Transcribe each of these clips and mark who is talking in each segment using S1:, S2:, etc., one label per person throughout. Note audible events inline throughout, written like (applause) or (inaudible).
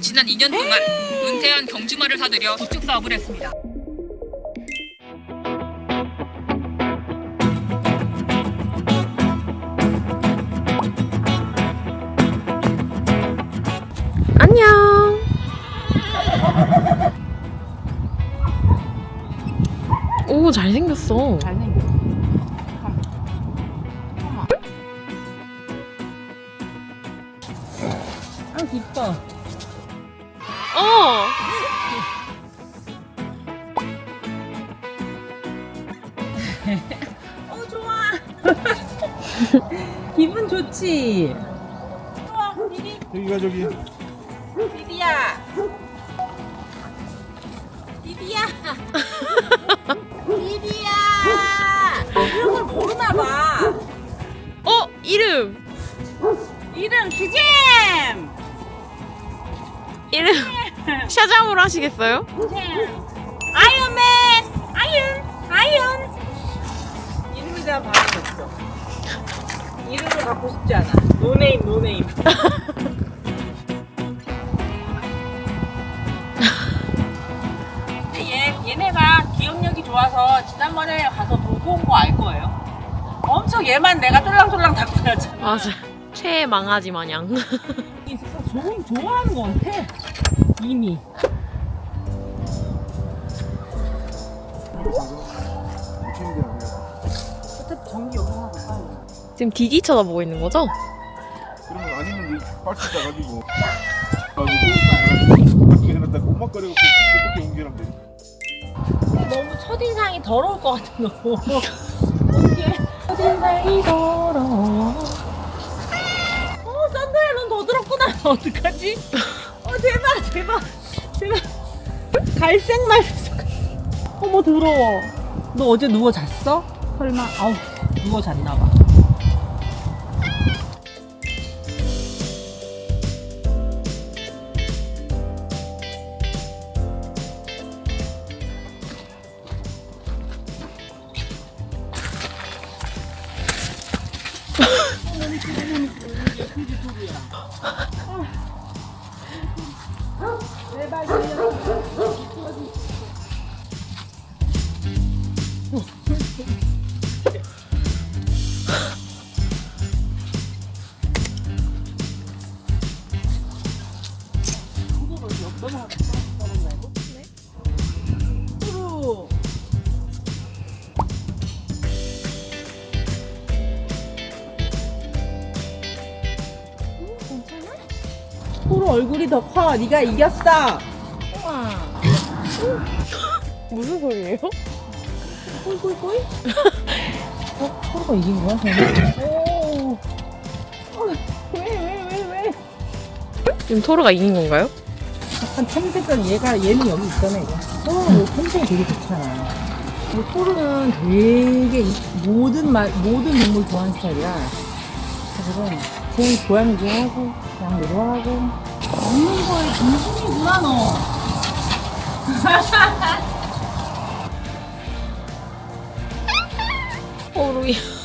S1: 지난 2년 동안 은퇴한 경주마를 사들여 구축 사업을 했습니다.
S2: 안녕. 오 잘생겼어.
S3: 잘생겼어. 아, 이뻐.
S2: 어.
S3: 어, 좋아. (laughs) 기분 좋지? 좋아, 디디,
S4: 여기가 저기
S3: 디디야. 디디야. 디디야. 이런 걸 모르나 봐.
S2: 어 이름
S3: 이름 슈잼.
S2: 이름 샤잠으로 하시겠어요?
S3: 아이언맨. 아이언. 아이언. 이름에 대한 반응이 없어. 이름을 갖고 싶지 않아. 노네임, 노네임. 근데 얘, 얘네가 기억력이 좋아서 지난번에 가서 보고 온 거 알 거예요. 엄청 얘만 내가 쫄랑쫄랑 닦고 다녔잖아.
S2: 맞아. 최애 망아지 마냥. (laughs)
S3: 좋은, 좋아하는 거 같아. 이미. 어차피 전기.
S2: 지금 디디 쳐다보고 있는 거죠?
S4: 그런 거 아니면 빨치 따가지고 꼬막거리고 그렇게 옮기면.
S3: 너무 첫인상이 더러울 것 같아, 너. (laughs) 어떡하지? 어, 대박, 대박. 대박. 갈색 말색. 어머, 더러워. 너 어제 누워 잤어? 설마? 아우, 누워 잤나봐. 프로. 프로 얼굴이 더 커. 네가 이겼어. 우와. (laughs)
S2: 무슨 소리예요?
S3: 꿀꿀꿀? (laughs) 어? 프로가 이긴 거야? 오. 어, 왜, 왜, 왜, 왜?
S2: 지금 토르가 이긴 건가요?
S3: 약간 탐색깔 얘가 얘는 여기 있잖아 이거. 토르는 탐색이 되게 좋잖아. 이 토르는 되게 이- 모든 말 모든 동물 좋아하는 스타일이야. 그래서 제일 고양이 좋아하고 양도 좋아하고 먹는 거에 진심이구나 너.
S2: 토르야.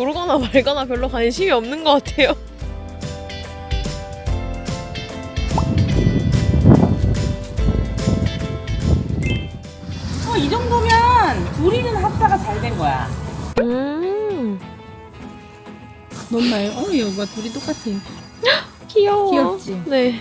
S2: 부르거나 말거나 별로 관심이 없는 것 같아요.
S3: 어, 이 정도면 둘이는 합사가 잘 된 거야.
S2: 음
S3: 뭔 말? 어, 얘가 둘이 똑같아. (gasps)
S2: 귀여워.
S3: 귀엽지?
S2: 네.